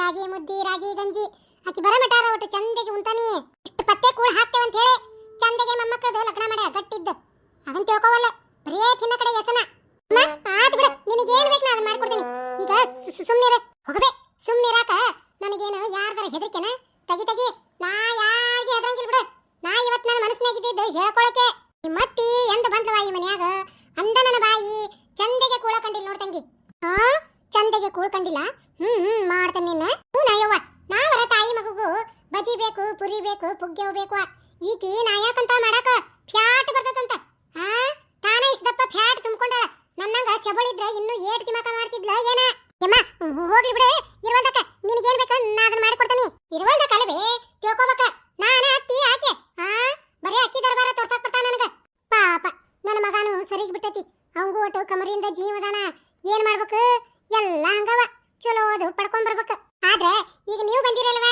ರಾಗಿ ಮುದ್ದಿ ರಾಗಿ ಗಂಜಿ. ಆಕಿ ಬರ ಮಟಾರ ಒಟ್ಟು ಚಂದಗೆ ಉಂತಾನಿ ಇಷ್ಟು ಪತ್ತೆ ಕೂಳ್ ಹಾಕ್ತೇವೆ ಅಂತ ಹೇಳಿ ಚಂದಗೆ ಮೊಮ್ಮಕ್ಕಳದು ಲಗ್ನ ಮಾಡ್ಯ ಗಟ್ಟಿದ್ದು. ಅದನ್ನ ತಿಳ್ಕೊವಲ್ಲ, ಬರೇ ತಿನ್ನ ಕಡೆ ಯಸನ ಆತ್ ಬಿಡು ನಿನಗೆ ಏನ್ ಬೇಕು ನಾ ಅದನ್ನ ಮಾಡ್ಕೊಡ್ತೀನಿ. ಈಗ ಸುಮ್ಮನೆ ಹೋಗಬೇ ಸುಮ್ಮನಿರಾಕ ನನಗೇನು ಯಾರ್ದಾರ ಹೆದರಿಕೆನ? ತಗಿ ತಗಿ, ನಾ ಯಾರಿಗೆ ಹೆದರಂಗಿಲ್ಲ ಬಿಡು. ನಾ ಇವತ್ತು ನನ್ನ ಮನಸ್ಸಿನಾಗಿದ್ದಿದ್ದು ಹೇಳ್ಕೊಳಕ್ಕೆ. ನಿಮ್ಮತ್ತಿ ಎಂದ ಬಂದ್ಲವ ಈ ಮನ್ಯಾಗ? ಅಂದ ನನ್ನ ಬಾಯಿ, ಚಂದಗೆ ಕೂಳ ಕಂಡಿಲ್ಲ ನೋಡ್ತಂಗಿ ಹಾ ಚಂದಗೆ ಕೂಳ್ ಕಂಡಿಲ್ಲ. ಹ್ಮ್ ಹ್ಮ್, ಮಾಡ್ತೇನೆ ನಿನ್ನ. ಹ್ಞೂ ನಾ ಯವ್ವ ನಾವರ ತಾಯಿ ಮಗುಗೂ ಬಜಿ ಬೇಕು, ಪುರಿ ಬೇಕು, ಪುಗ್ಗೆವ್ ಬೇಕು ಈಕಿ ನಾ ಯಾಕಂತ ಮಾಡಾಕ ಫ್ಯಾಟ್ ಬರ್ತದಂತ. ಆ, ತಾನೇ ಇಷ್ಟ ದಪ್ಪ ಫ್ಯಾಟ್ ತುಂಬ್ಕೊಂಡಾಳ. ನನ್ನಂಗ ಸೆಬಳಿದ್ರ ಇನ್ನೂ ಏಟ್ ತಿಮಕ ಮಾಡ್ತಿದ್ಲ ಏನ? ಯಮ್ಮ ಹೋಗ್ಲಿ ಬಿಡೆ. ಇರುವಂದಕ್ಕ ನಿನಗೇನ್ ಬೇಕು ನಾ ಅದನ್ನ ಮಾಡ್ಕೊಡ್ತೀನಿ. ಇರುವಂತ ಅಲ್ವೇ, ತಿಳ್ಕೊಬೇಕ. ನಾನ ಅತ್ತಿ, ಆಕೆ. ಆ, ಬರೀ ಅಕ್ಕಿ ದರ್ಬಾರ ತೋರ್ಸಕ್ ಬರ್ತಾನ ನನಗ. ಪಾಪ, ನನ್ನ ಮಗನು ಸರಿಗ್ ಬಿಟ್ಟತಿ. ಅವಂಗೂ ಒಟ್ಟು ಕಮರಿಂದ ಜೀವದಾನ. ಏನ್ ಮಾಡ್ಬೇಕು? ಎಲ್ಲ ಹಂಗವ. ಚಲೋ ಅದು ಪಡ್ಕೊಂಡ್ ಬರ್ಬೇಕು. ಆದ್ರೆ ಈಗ ನೀವು ಬಂದಿರಲ್ವ?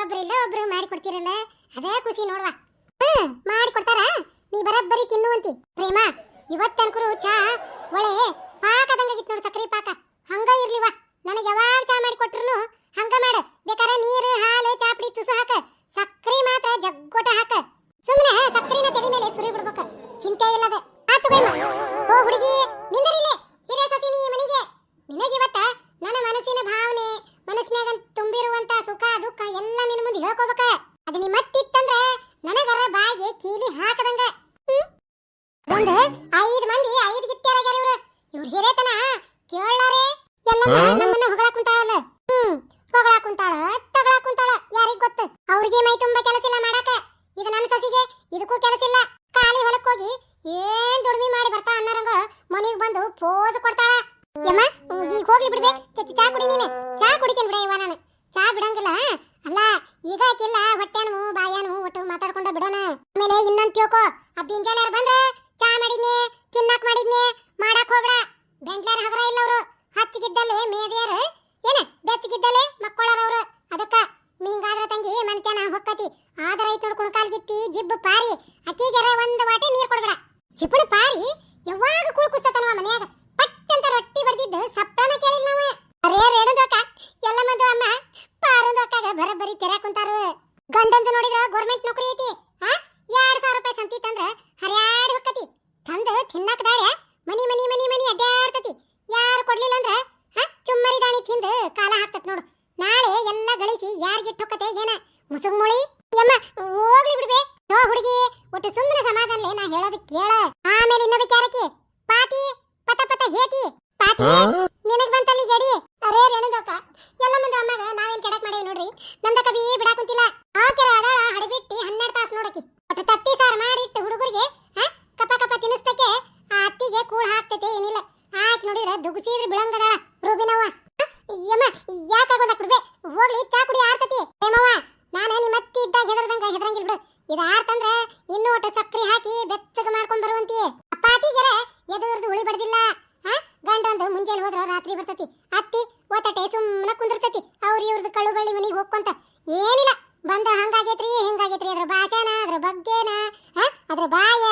ಒಬ್ರಿಲ್ಲ ಒಬ್ರು ಮಾಡಿ ಕೊಡ್ತಿರಲ್ಲ. ಅದೇ ಖುಷಿ ನೋಡ್ವಾ. ಹ್ಮ್, ಮಾಡಿ ಕೊಡ್ತಾರ. ನೀ ಬರಬ್ಬರಿ ತಿನ್ನುವಂತಿ. ಪ್ರೇಮ ಇವತ್ತನ್ಕರು ಚಾ ಒಳ್ಳೆ ಪಾಕದಂಗಾಗಿತ್ತು ನೋಡು ಸಕ್ರಿ ಪಾಕ. ಹಂಗ ಇರ್ಲಿವ ನನಗೆ ಯಾವಾಗ ಚಾ ಮಾಡಿ ಕೊಟ್ರು ಹಂಗ ಮಾಡು. ಬೇಕಾರೆ ನೀರು, ಹಾಲು, ಚಾಪಡಿ, ತುಸು ಹಾಕ. ಕುಂತಾಳಲ್ಲ? ಹ್ಮ್, ಹೊಗಳ ಕುಂತಾಳ, ತಗಳ ಕುಂತಾಳ, ಯಾರಿಗ್ ಗೊತ್ತು? ಅವ್ರಿಗೆ ಮೈ ತುಂಬಾ ಕೆಲಸ ಇಲ್ಲ ಮಾಡಾಕ ಇದು ನನ್ನ ಸಸಿಗೆ, ಇದಕ್ಕೂ ಕೆಲಸ ಇಲ್ಲ. ಖಾಲಿ ಹೊಲಕ್ಕೆ ಹೋಗಿ ಏನ್ ದುಡಿಮೆ ಮಾಡಿ ಬರ್ತಾ ಅನ್ನರಂಗ ಮನಿಗ್ ಬಂದು ಪೋಸ್ ಕೊಡ್ತಾಳ. ಯಮ್ಮ ಈಗ ಹೋಗ್ಲಿ ಬಿಡ್ಬೇ, ಚಚ್ಚಿ ಚಾ ಕುಡಿ ನೀನೆ. ಚಾ ಕುಡಿತೀನಿ ಬಿಡ ಇವ ನಾನು. ಚಾ ಬಿಡಂಗಿಲ್ಲ. ಅಲ್ಲ, ಈಗ ಆಕಿಲ್ಲ ಹೊಟ್ಟೆನು ಬಾಯನು ಒಟ್ಟು ಮಾತಾಡ್ಕೊಂಡ ಬಿಡೋಣ. ಆಮೇಲೆ ಇನ್ನೊಂದ್ ತಿಳ್ಕೊ, ಆ ಬಿಂಜಾಲ್ಯಾರ ಬಂದ್ರ ಚಾ ಮಾಡಿದ್ನಿ, ತಿನ್ನಕ್ ಮಾಡಿದ್ನಿ, ಮಾಡಾಕ್ ಹೋಗ್ಬೇಡ. ಬೆಂಟ್ಲಾರ ಹಗರ ಇಲ್ಲ ಅವರು. ಹತ್ತಿಗಿದ್ದಲ್ಲಿ ಮೇದಿಯಾರ ಏನ, ಬೆಚ್ಚಗಿದ್ದಲೆ ಮಕ್ಕಳಾರ ಅವ್ರು ಅದಕ್ಕ ಮೀಂಗಾದ್ರ ತಂಗಿ ಮನ್ತ್ಯಾನ ಹೊಕ್ಕತಿ. ಆದರ ಐತ್ ನೋಡ್ ಕುಣಕಾಲ್ಗಿತ್ತಿ ಜಿಬ್ಬು ಪಾರಿ. ಅಕ್ಕಿಗೆರ ಒಂದ್ ವಾಟೆ ನೀರ್ ಕೊಡ್ಬೇಡ. ಚಿಪ್ಪಳು ಪಾರಿ ಯಾವಾಗ ಕುಳ್ ಕುಸ್ತತನವ ಮನ್ಯಾಗ? ಪಟ್ ಅಂತ ರೊಟ್ಟಿ ಬಡ್ದಿದ್ದು ಸಪ್ಪಳನ ಕೇಳಿಲ್ಲ ನಾವು. ಅರೇ ರೇಣುದಕ್ಕ ಎಲ್ಲ ಮಂದು ಅಮ್ಮ ಪಾರಂದಕ್ಕಾಗ ಬರಬರಿ ತೆರ್ಯಾಕ್ ಕುಂತಾರು. ಗಂಡಂದು ನೋಡಿದ್ರ ಗೌರ್ಮೆಂಟ್ ನೌಕರಿ ಐತಿ ಹಾ ಎರಡ್ ಸಾವಿರ ರೂಪಾಯಿ ಸಂತಿ ತಂದ್ರ ಹರ್ಯಾಡಿ ಹೊಕ್ಕತಿ. ತಂದು ತಿನ್ನಕ್ ಮನಿ ಮನಿ ಮನಿ ಮನಿ ಅಡ್ಡಾಡ್ತತಿ ಕಾಲ ಹಾಕ್ತತ್ ನೋಡು ನಾಳೆ ಎಲ್ಲ ಗಳಿಸಿ ಯಾರಿಗಿಟ್ಟು ಹೊಕ್ಕತೆ ಏನ ಮುಸುಗ್ ಮುಳಿ ಯಮ್ಮ ಹೋಗ್ಲಿ ಬಿಡ್ಬೆ ನೋ ಹುಡುಗಿ ಒಟ್ಟು ಸುಮ್ಮನೆ ಸಮಾಧಾನಲೆ ನಾ ಹೇಳೋದು ಕೇಳ ಆಮೇಲೆ ಇನ್ನೊಬ್ಬ ಕ್ಯಾರಕಿ ಪಾತಿ ಪತ ಪತ ಹೇತಿ ಪಾತಿ ನಿನಗ್ ಬಂತಲ್ಲಿ ಗಡಿ ಅರೇ ರೇಣುದಕ್ಕ ಎಲ್ಲ ಮಂದಿ ಅಮ್ಮಾಗ ನಾವೇನ್ ಕೆಡಕ್ ಮಾಡೇವಿ ನೋಡ್ರಿ ನಮ್ದ ಕವಿ ಹಾ ಅದ್ರ ಬಾಯ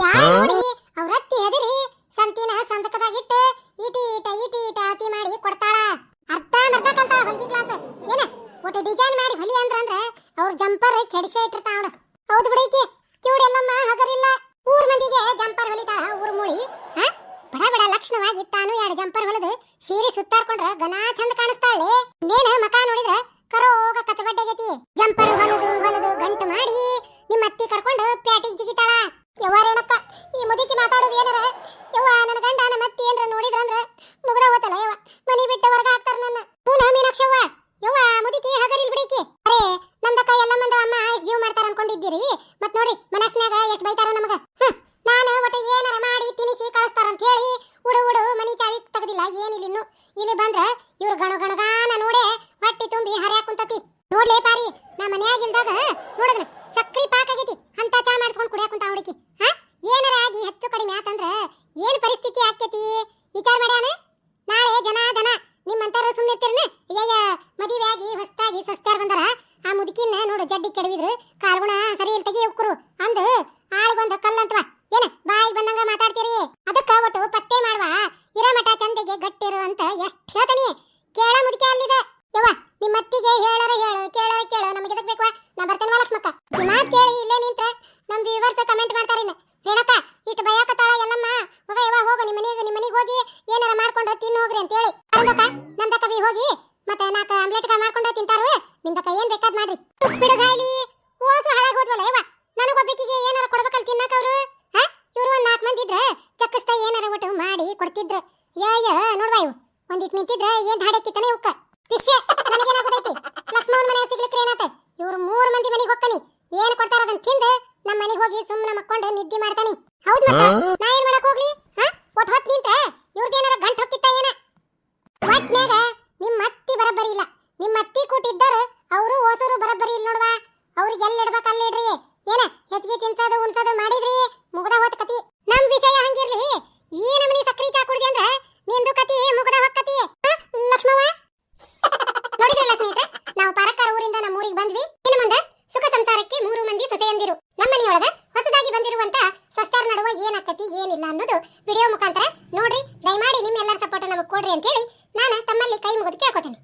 ಯಾ ಅವ್ರ ಅತ್ತಿ ಹೆದರಿ ಸಂತಿನ ಸಂದಕದಾಗ ಇಟ್ಟು ಈಟಿ ಈಟ ಈಟಿ ಈಟ ಅತಿ ಮಾಡಿ ಕೊಡ್ತಾಳ. ಅರ್ಧ ಮರ್ದಕ್ಕಂತಾಳ ಹೊಲಿಗೆ ಕ್ಲಾಸ್ ಏನ? ಒಟ್ಟು ಡಿಸೈನ್ ಮಾಡಿ ಹೊಲಿ ಅಂದ್ರ ಅಂದ್ರ ಅವ್ರ ಜಂಪರ್ ಕೆಡಿಸೇ ಇಟ್ಟಿರ್ತಾಳ ನೋಡು ಹೌದು ಬಿಡೈಕಿ ಕಿವಿಡಿ ಎಲ್ಲಮ್ಮ ಹಗರಿಲ್ಲ. ಊರ್ ಮಂದಿಗೆ ಜಂಪರ್ ಹೊಲಿತಾಳ ಊರ್ ಮೂಳಿ. ಬಡ ಬಡ ಲಕ್ಷಣವಾಗಿ ತಾನು ಎರಡು ಜಂಪರ್ ಹೊಲದು. ಸೀರೆ ಸುತ್ತಾರ್ಕೊಂಡ್ರ ಗನ வயதானவர் ಏನು ಪರಿಸ್ಥಿತಿ? ಹೋಗ್ರಿ ಅಂತ ಹೇಳಿ ಅರಂದಕ್ಕ ನಂದಕ್ಕ ಬಿ ಹೋಗಿ? ಮತ್ತೆ ನಾಕ ಆಮ್ಲೆಟ್ ಕ ಮಾಡ್ಕೊಂಡು ತಿಂತಾರು. ನಿಮ್ದಕ್ಕ ಏನ್ ಬೇಕಾದ್ ಮಾಡ್ರಿ. ಬಿಡು ಗಾಳಿ ಓಸು ಹಾಳಾಗಿ ಹೋದ್ವಲ್ಲ ಯವ್ವ. ನನಗೊಬ್ಬಕಿಗೆ ಏನಾರ ಕೊಡ್ಬೇಕಲ್ಲ ತಿನ್ನಕ ಅವರು? ಹ? ಇವರು ಒಂದ್ ನಾಲ್ಕು ಮಂದಿ ಇದ್ರೆ ಚಕ್ಕಸ್ತಾ ಏನಾರ ಒಟ್ಟು ಮಾಡಿ ಕೊಡ್ತಿದ್ರು. ಯಯ್ಯ ನೋಡ್ವಾ ಇವು. ಒಂದಿಟ್ ನಿಂತಿದ್ರೆ ಏನ್ ಧಾಡಕ್ಕಿತ್ತಾನೆ ಉಕ್ಕ ಪಿಶ್ಯ ನನಗೇನಾಗೋದೈತಿ? ಲಕ್ಷ್ಮಣ ಮನೆ ಸಿಗ್ಲಿಕ್ಕೆ ಏನಾತ? ಇವ್ರು ಮೂರು ಮಂದಿ ಮನೆಗೆ ಹೋಗ್ತಾನೆ ಏನ್ ಕೊಡ್ತಾರ ಅದನ್ನ ತಿಂದ ನಮ್ಮ ಮನೆಗೆ ಹೋಗಿ ಸುಮ್ಮನೆ ಮಕ್ಕೊಂಡು ನಿದ್ದೆ ಮಾಡ್ತಾನೆ. ಹೌದು ಮತ್ತ? ನಾ ಏನ್ ಮಾಡಕ್ ಹೋಗ್ಲಿ? ಹ? ಒಟ್ಟು ಹೊತ್ತು ನಿಂತೆ. ಇವ್ರದ್ದು ಏನಾರ ಗಂಟು ನಾನು ತಮ್ಮಲ್ಲಿ ಕೈ ಮುಗಿದು ಕೇಳ್ಕೊತೇನೆ.